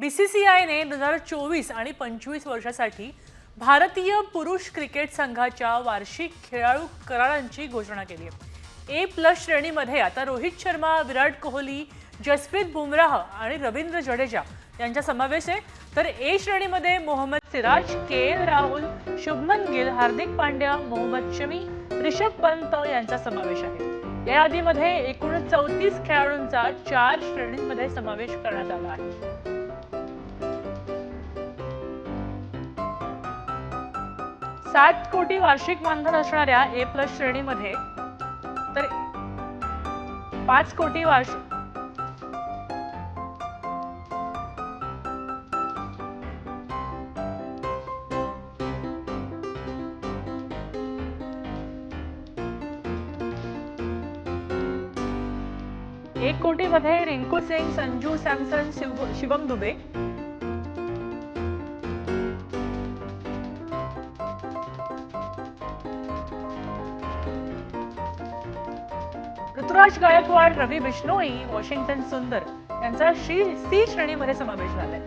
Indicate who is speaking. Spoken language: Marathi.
Speaker 1: बी सी सी आयने दोन हजार चोवीस आणि पंचवीस वर्षासाठी भारतीय पुरुष क्रिकेट संघाच्या वार्षिक खेळाडू करारांची घोषणा केली आहे. ए प्लस श्रेणीमध्ये आता रोहित शर्मा विराट कोहली जसप्रीत बुमराह आणि रवींद्र जडेजा यांचा समावेश आहे. तर ए श्रेणीमध्ये मोहम्मद सिराज के एल राहुल शुभमन गिल हार्दिक पांड्या मोहम्मद शमी रिषभ पंत यांचा समावेश आहे. या यादीमध्ये एकूण चौतीस खेळाडूंचा चार श्रेणींमध्ये समावेश करण्यात आला आहे. सात कोटी वार्षिक मानधन असणाऱ्या ए प्लस श्रेणीमध्ये तर पाच कोटी वार्षिक एक कोटीमध्ये रिंकू सिंग संजू सॅमसन शिव शिवम दुबे ऋतुराज गायकवाड रवी बिश्नोई वॉशिंग्टन सुंदर यांचा श्री सी श्रेणीमध्ये समावेश झालाय.